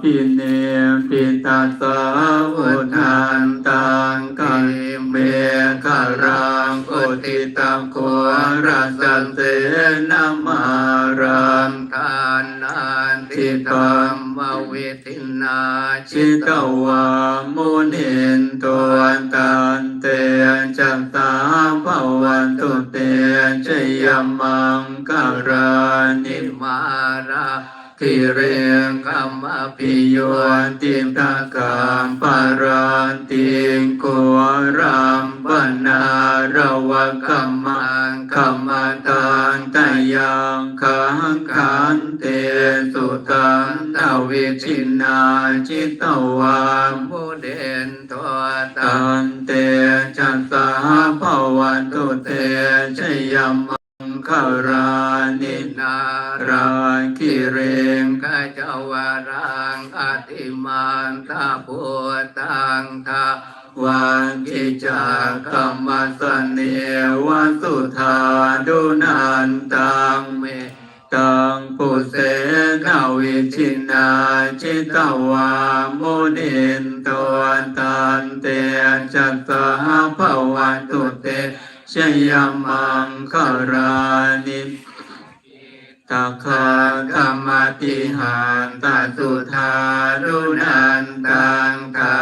ปิเนปิตาสาวุทานตังกังเมฆารังอุติตังโครัสเตนามารังทานันทิตัมมวิตินาชิตวามุนิน กัมมังคัมมาตังตายังขังขันเตสุตังตวิชินาจิตตวามุเดนตัวตันเตจัสสาภวันตุเตชยมังคารานินาราคิเรงขจาวารังอติมันตาปุตังทา วันกิจากรรมสเนวัสุธาดุนันตังเมตังปุเสนาวิชินาจิตตวามุนินตัวตันเตจัตตาภวันตุเตชยมังคารานิตาคากรรมติหันตาสุธารุนันตังทา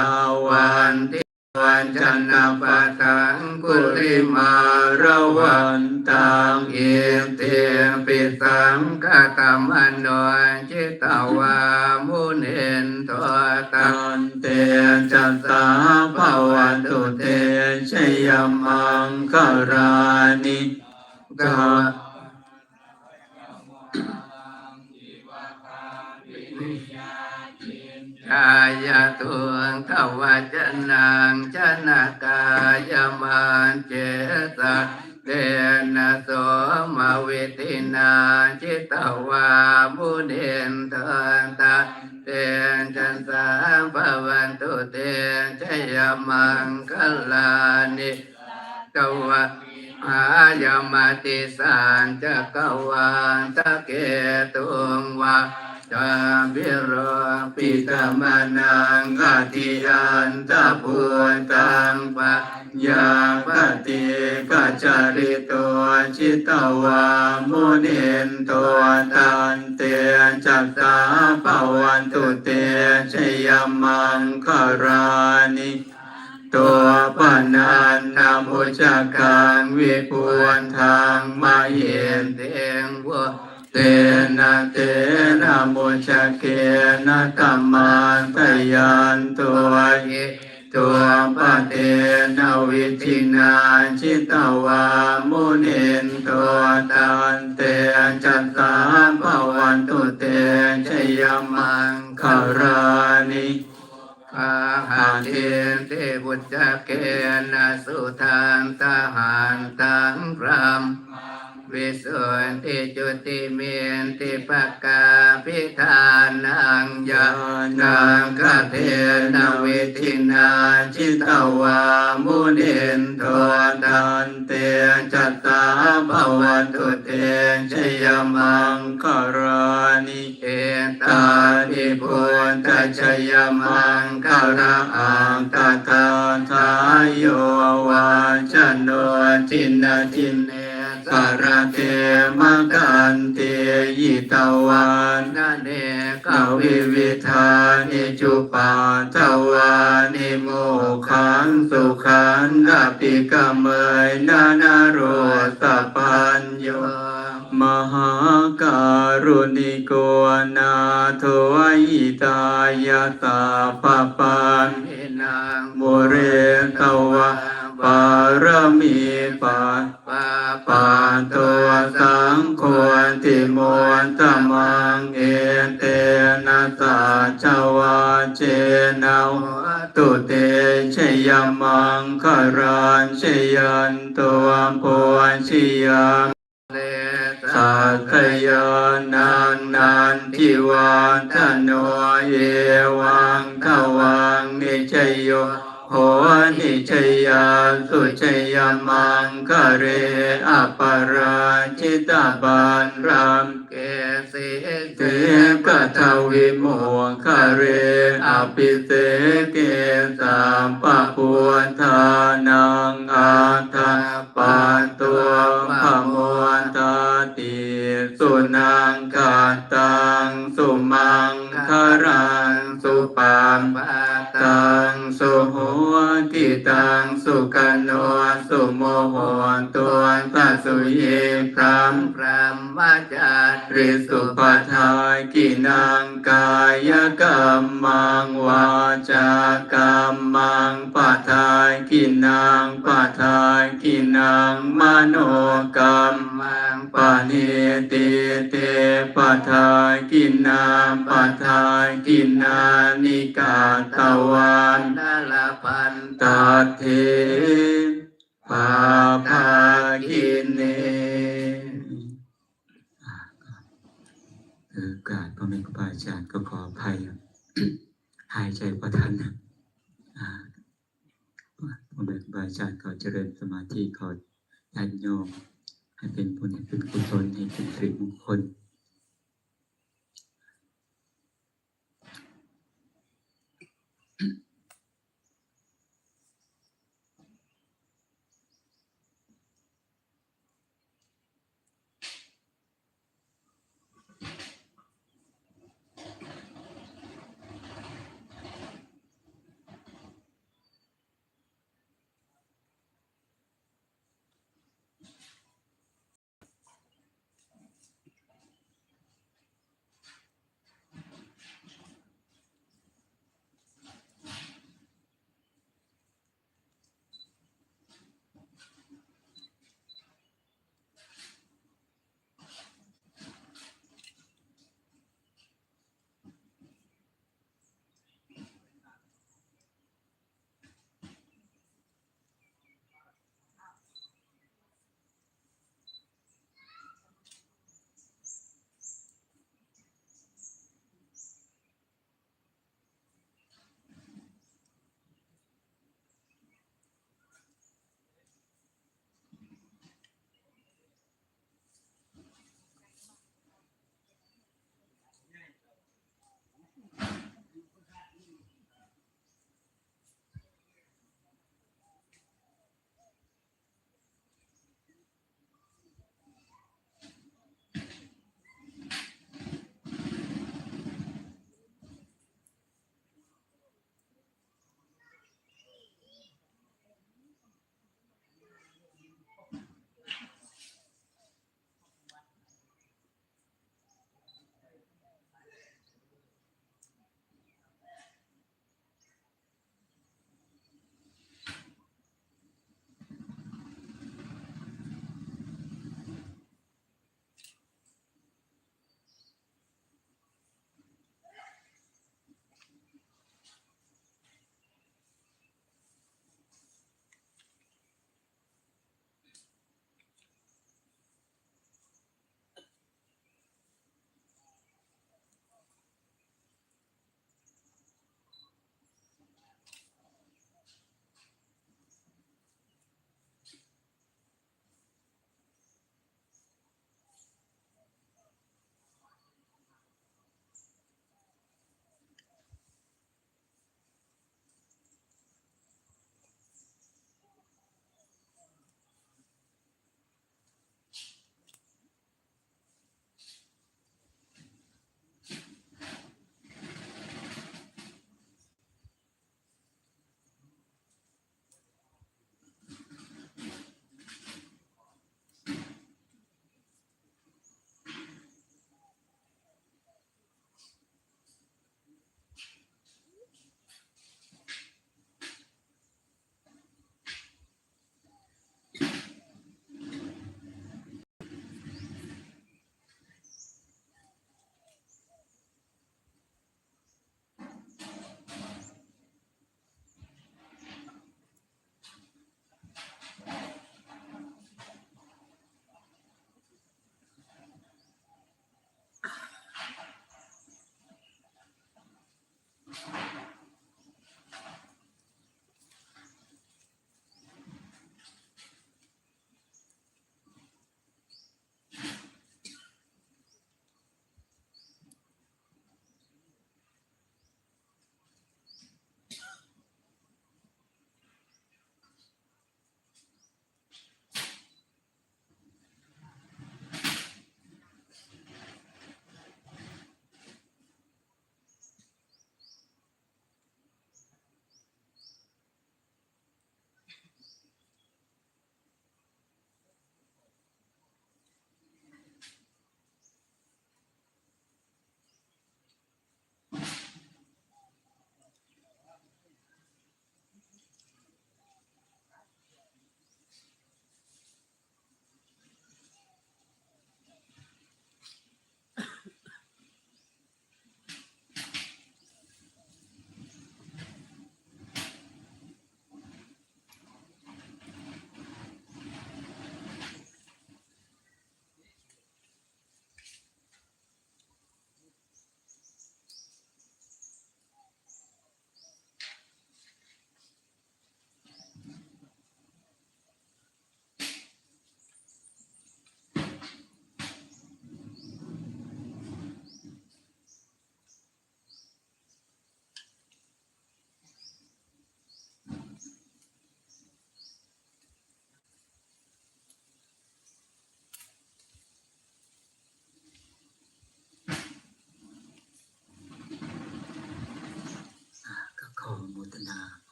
วันติ วันจันนปะทังกุริมาระวันตังเอเตปิสังกตมโนจิตตวามุเนนตัวตันเตจัสสาภวันตุเตชยมังคารานิกาายตุงทวัจนังชนะกายมันเจสะเตนะโสมาวิตินาจิตตวามุเดนทันตาเตนจันสาภวันตุเตชยมังคลานิกวะอายมติสานจักวานตะเกตุงวะ จาบิโรปิตมนังอาทิยันตะพุตังปะยาปฏิกัจจาริตัวจิตตวามุนินตัวตันเตจัตตาปวันตุเตชยมังคารานิตัวปนันนามุจการวิปวนทางมาเย็นเตงวะ นะเตนะมุจเกนะกัมมันตยันตัวเยตัวปะเตนะวิธินาจิตตวามุนินตัวตันเตจัตตาภวันตุเตชยมังคารานิอาหาเทนเทบุตรเกนะสุทานทหารตังราม วิสุทธิจุติเมียนติปกกาพิธานังยานังคเทนะวิทินาจิตวามุนินโทตันเตจัตตาภวันตุเตชยมังคารานิเอตานิพุนตชยมังคาราอังตตาทายโยวาจโนทินาทินเน สารเกมกันเตยิตวานนาเนกวิวิธานิจุปาทวานิโมขังสุขันอภิกเมยนานาโรสปัญโยมหาการุณิโกนาโทอิตายตาปปันนางโมเรตวะ ปารมีปาปาปาตัวสังโฆติโมนตมังเอเตนะสาจวาเจนาตุเตชยมังคารันชยันตัวโพชิยังสัตยานันนันทิวันทโนเยวังขวังนิจโย โหนิชยาสุชยมังคะเรอปาราชิตาบานรามเกสิเตกะทวิโมคะเรอภิเสเกสามปะพุทานังอาทาปาตัวพะมวนตาติสุนังกาตังสุมังคารังสุปัมปาตัตังงสุหัวทิ ตังสุกันโนสุโมโหตัวสัสสุเยพรัมพ มจาริสุปทากินังกายกรรมังวาจากรรมังปทากินังปทากินังมโนกรรมังปานิติเตปทากินาปทากินานิกาตวันนลพันตาเทปาภากินเนเออกราบพ่อาอาจารย์ก็ขออภัยหายใจประทันนะอ่าพ่อแม่ครูบาอาจารย์ขอเจริญสมาธิขอญาติโยมให้เป็นบุญเป็นกุศลให้เป็นสิริมงคล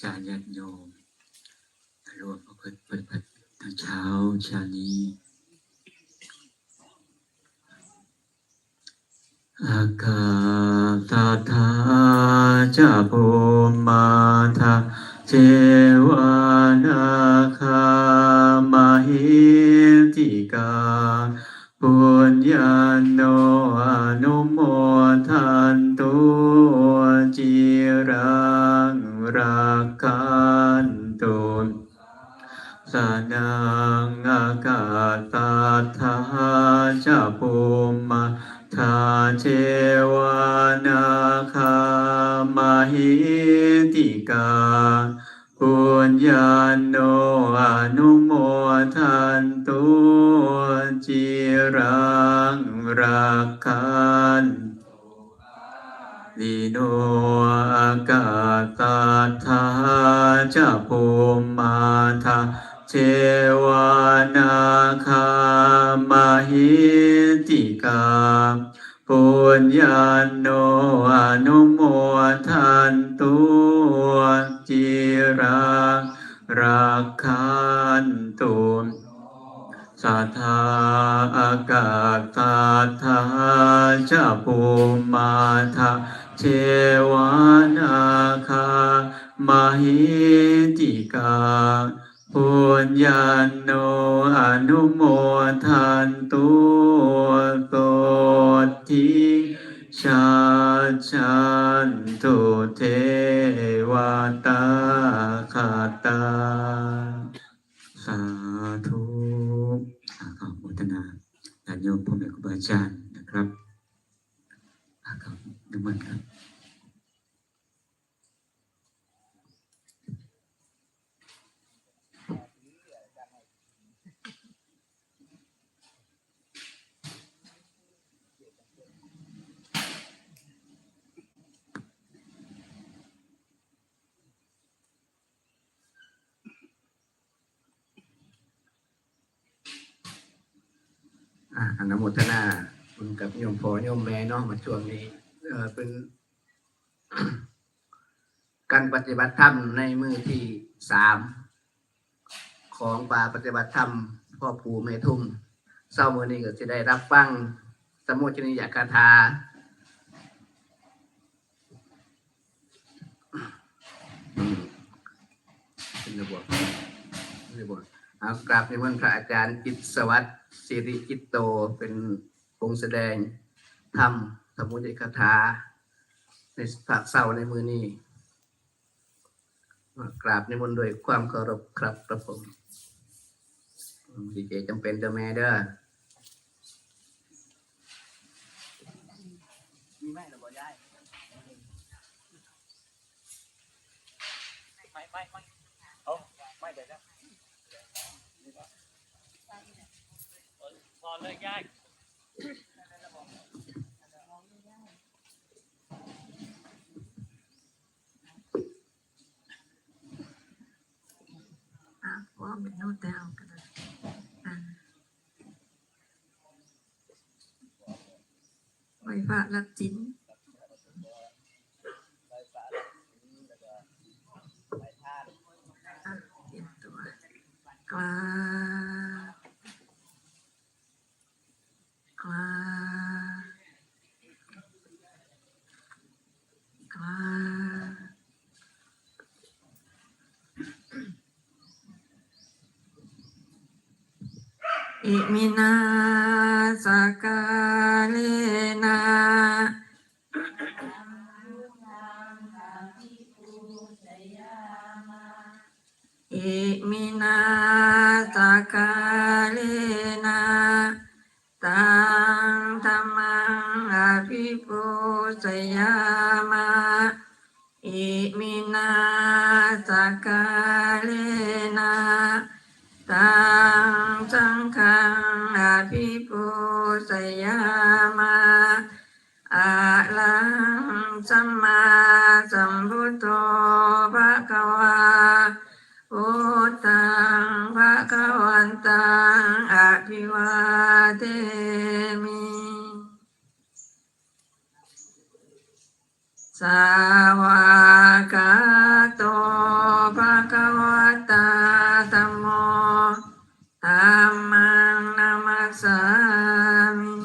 จารย์ญาติโยมรวมประพฤติปฏิบัติทางเช้าเช้านี้อากาศธาจะภูมิมาทาเจวานาคามหิติกาปุญญาโนอนุโมทัน รักขันตุสนังอากาศธาจะภูมิมาทาเจวานาคามหิติกาปุญญาโนอนุโมทันตุจิรังรักขัน ลิโนอากาตาทาจะภูมิมาทาเจวานาคามหิติกาปุญญาโนอนุโมทันตุจิรังรักขันตุสัทธาอากาศตาทาจะภูมาทา เทวานาคามหิติกาปุญญาโนอนุโมทันตุโตทิชาชันตุเทวตาคาตา สาธุอาขอโมทนาญาติโยมพ่อแม่ครูบาอาจารย์นะครับอาขอนิมนต์ครับ อ่านุโมทนาคุณกับโยมพ่อโยมแม่เนาะมาช่วงนี้ เออเป็น การปฏิบัติธรรมในมือที่สามของป่าปฏิบัติธรรมพ่อภูเมทุ่มเศร้ามือนี้ก็จะได้รับฟังสมุชนิยคาถาอืมเป็นระบบระบบเอากราบในวันพระอาจารย์กิตสวัสดิ์ สิริกิตโตเป็นองค์แสดงธรรมสมุชนิคาถาในภาคเศร้าในมือนี้กราบในมนต์ด้วยความเคารพครับกระผมดีเจจำเป็นเจ้าแม่เด้อมีไหมเราบอกย้ายไม่ไม่ไม่เอาไม่เดี๋ยวนะ พอเลยยายอะว่าเป็นโน้ตดาวกันนะอะไว้พระรับจิ้นอะเตรียมตัวกลากลากลา อิมินาส พุทธังภะคะวันตังอภิวาเทมิสาวกาโตภะคะวตาธัมโมธรรมังนามัสสามิ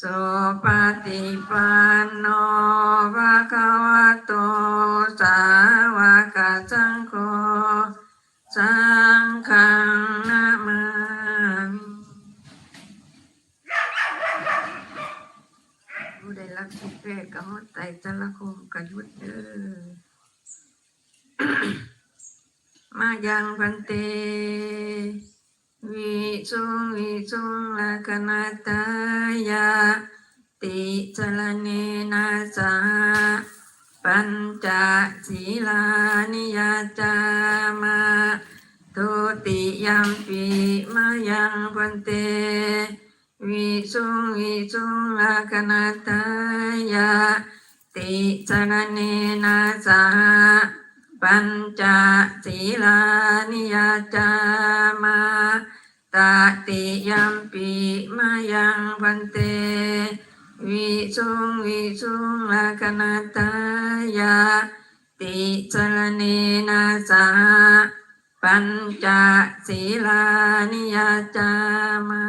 สุปฏิปันโนภะ กสังโฆสังฆังนามามิผู้ได้รับทุกเพศกำมดไตรจล ปัญจศีลานิยจามาทุติยมปีมายังพันเต วิสุงวิสุงลักนาตายาติจลเนนะสาปัญจศีลานิยจามาตติยมปีมายังพันเต วิสุงวิสุงลักนาตายาติจรเนนะสาปัญจศีลานิยาจามา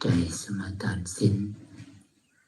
ใจสมาทานสิน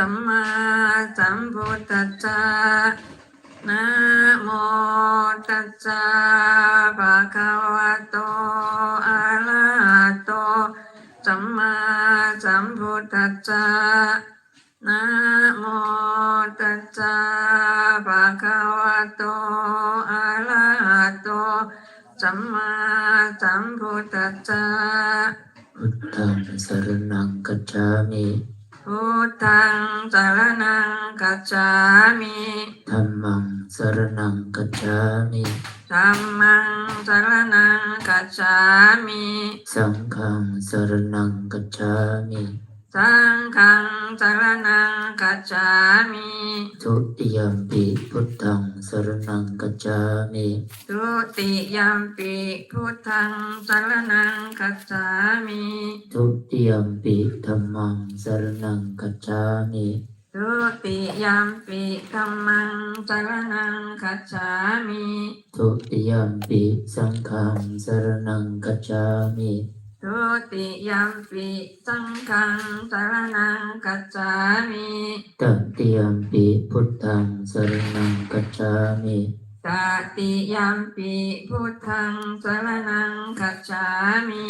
สัมมาสัมพุทธัสสะนะโมตัสสะภะคะวะโตอะระหะโตสัมมาสัมพุทธัสสะนะโมตัสสะภะคะวะโตอะระหะโตสัมมาสัมพุทธัสสะพุทธังสรณังกัจฉามิ พุทธังสารนังกัจฉามิธัมมัง สรณังกัจฉามิธัมมังสารนังกัจฉามิสังฆังสรณังกัจฉามิสังฆังสารนังกัจฉามิทุติยมปิพุทธังสรณังกัจฉามิทุติยัมปิพุทธังสารนังกัจฉามิทุติยมปิธัมมังสรณังกัจฉามิทุติยัมปิธัมมังสารนังกัจฉามิทุติยมปิสังฆังสรณังกัจฉามิ ทุติยัมปิสังฆังสารนังกัจฉามิตติยมปิพุทธังสรณังกัจฉามิตติยัมปิพุทธังสารนังกัจฉามิ